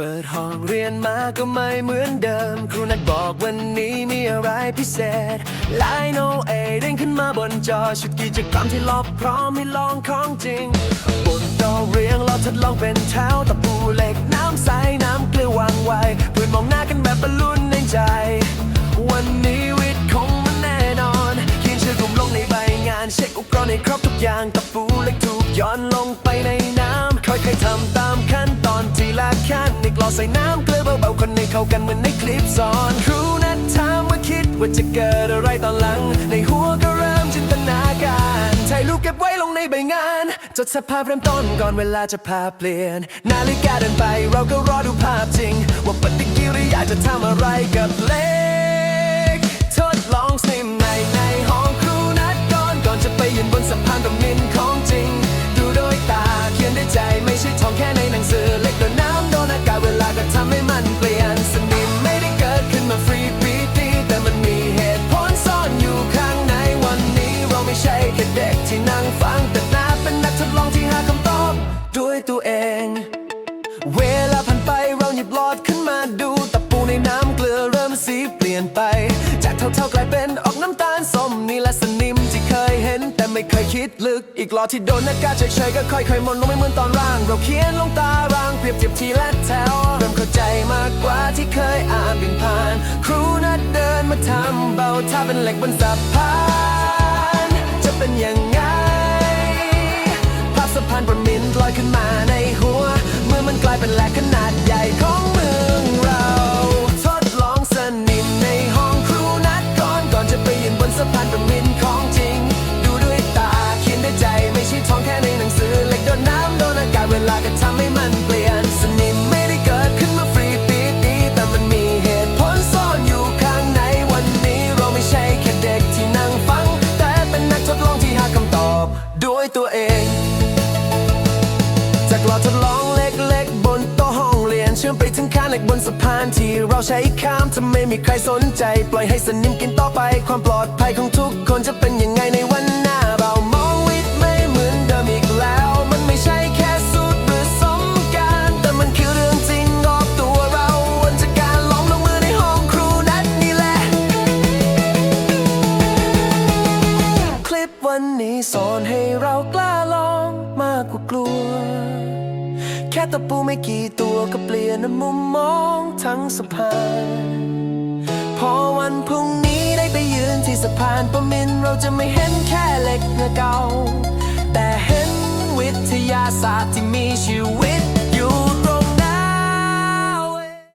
เปิดห้องเรียนมาก็ไม่เหมือนเดิม ครูนัดบอกวันนี้มีอะไรพิเศษไลน์โนเอเด้งขึ้นมาบนจอ ชุดกิจกรรมที่ลอบพร้อมให้ลองของจริง บนโตเรียงเราทดลองเป็นแถวตะปูเหล็กน้ำใส น้ำเกลือวางไว้เพื่อนมองหน้ากันแบบบรรลุนในใจ วันนี้วิทย์คงมันแน่นอนเขียนชื่อกลุ่มลงในใบงาน เช็คอุปกรณ์ให้ครบทุกอย่างตะปูเหล็กถูกย้อนลงไปใน อีกหลอดใส่น้ำเกลือเบาๆคนให้เข้ากันเหมือนในคลิปสอนครูนัดถามว่าคิดว่าจะเกิดอะไรตอนหลัง ในหัวก็เริ่มจินตนาการถ่ายรูปเก็บไว้ลงในใบงาน จดสภาพเริ่มต้นก่อนเวลาจะพาเปลี่ยน นาฬิกาเดินไปเราก็รอดูภาพจริง ว่าปฏิกิริยาจะทำอะไรกับเล เวลาผ่านไปเราหยิบหลอดขึ้นมาดูตะปูในน้ำเกลือเริ่มสีเปลี่ยนไป จากเท่าๆกลายเป็นออกน้ำตาลส้มนี่แหละสนิมที่เคยเห็น แต่ไม่เคยคิดลึกอีกหลอดที่โดนอากาศเฉยๆก็ค่อยๆมดลงไม่เหมือนตอนร่าง เราเขียนลงตารางเปรียบเทียบทีละแถวเริ่มเข้าใจมากกว่าที่เคยอ่านบินผ่าน ครูนัดเดินมาทำเบาถ้าเป็นเหล็กบนสะพานจะเป็นยังไงภาพสะพานบนมินลอยขึ้นมา เป็นแหลกขนาดใหญ่ของเมืองเรา ทดลองสนิมในห้องครูนัดก่อนก่อนจะไปยืนบนสะพานบนมินของจริง ดูด้วยตาเขียนด้วยใจไม่ใช่ท้องแค่ในหนังสือเหล็กโดนน้ำโดนอากาศเวลาก็ทำให้มันเปลี่ยนสนิมไม่ได้เกิดขึ้นมาฟรีปีดีแต่มันมีเหตุผลซ่อนอยู่ข้างในวันนี้เราไม่ใช่แค่เด็กที่นั่งฟัง แต่เป็นนักทดลองที่หาคำตอบ ด้วยตัวเองจากหลอดทดลอง เชื่อมไปถึงคานเหล็กบนสะพานที่เราใช้ข้ามถ้าไม่มีใครสนใจ ปล่อยให้สนิมกินต่อไป ความปลอดภัยของทุกคนจะเป็นยังไงในวันหน้าเรามองวิทย์ไม่เหมือนเดิมอีกแล้ว มันไม่ใช่แค่สูตรหรือสมการ แต่มันคือเรื่องจริงรอบตัวเราวันจากการลองลงมือในห้องครูนัดนี่แหละ คลิปวันนี้สอนให้เรากล้าลองมากกว่ากลัว ค่ตะปูไม่กี่ตัวก็เปลี่ยนมุมมองทั้งสะพานพอวันพรุ่งนี้ได้ไปยืนที่สะพานประมินเราจะไม่เห็นแค่เหล็กเก่าแต่เห็นวิทยาศาสตร์ที่มีชีวิต